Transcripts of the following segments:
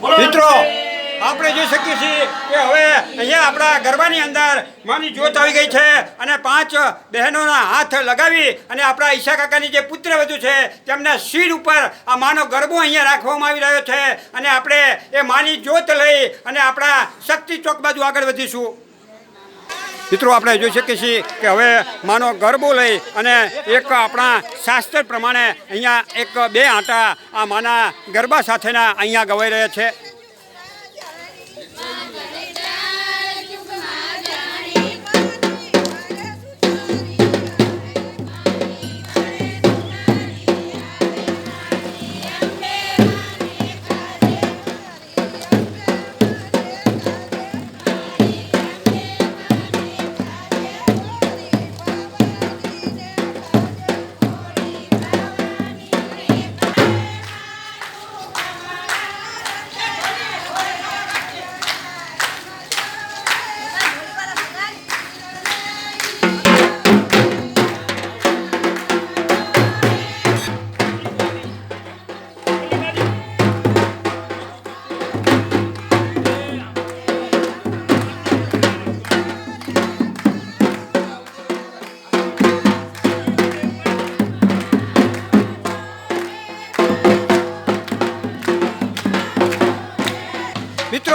મિત્રો, આપણે જોઈ શકીએ છીએ કે હવે અહીંયા આપણા ગરબાની અંદર માની જોત આવી ગઈ છે અને પાંચ બહેનોના હાથ લગાવી અને આપણા ઈશા કાકાની જે પુત્ર વધુ છે, તેમના શિર ઉપર આ માનો ગરબો અહીંયા રાખવામાં આવી રહ્યો છે અને આપણે એ માની જોત લઈ અને આપણા શક્તિ ચોક બાજુ આગળ વધીશું. મિત્રો, આપણે જોઈ શકીએ છીએ કે હવે માનો ગરબો લઈ અને એક આપણા શાસ્ત્ર પ્રમાણે અહીંયા એક બે આંટા આ માના ગરબા સાથેના અહીંયા ગવાઈ રહ્યા છે.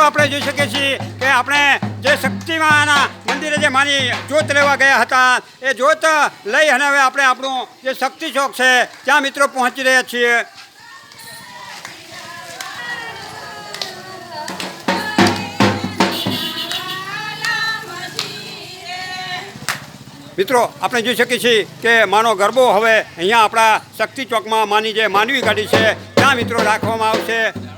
મિત્રો આપણે જોઈ શકીએ છીએ કે આપણે જે શક્તિમાના મંદિરે જે માની જોત લેવા ગયા હતા, એ જોત લઈ અને હવે આપણે આપણું જે શક્તિ ચોક છે, ત્યાં મિત્રો પહોંચી રહ્યા છીએ. મિત્રો, આપણે જોઈ શકીએ છીએ કે માનો ગરબો હવે અહીંયા આપણા શક્તિ ચોકમાં માની જે માનવી ગાડી છે, ત્યાં મિત્રો રાખવામાં આવશે.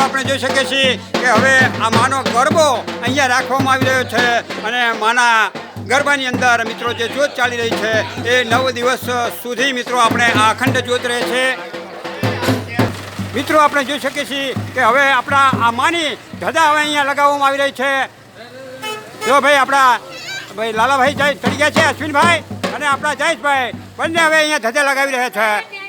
મિત્રો આપણે જોઈ શકીએ છીએ કે હવે આ માનો ગરબો અહીંયા રાખવામાં આવી રહ્યો છે અને માના ગરબાની અંદર મિત્રો જે જોત ચાલી રહી છે એ નવ દિવસ સુધી મિત્રો આપણે આ અખંડ જોત રહે છે. મિત્રો આપણે જોઈ શકીએ છીએ કે હવે આપણા આ માની ધજા હવે અહીંયા લગાવવામાં આવી રહી છે. જો ભાઈ આપણા ભાઈ લાલાભાઈ જય ચડી ગયા છે અશ્વિનભાઈ અને આપણા જયેશભાઈ. બંને હવે અહીંયા ધજા લગાવી રહ્યા છે.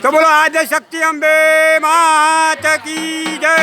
તો બોલો આજે શક્તિ અંબે માત કી જય.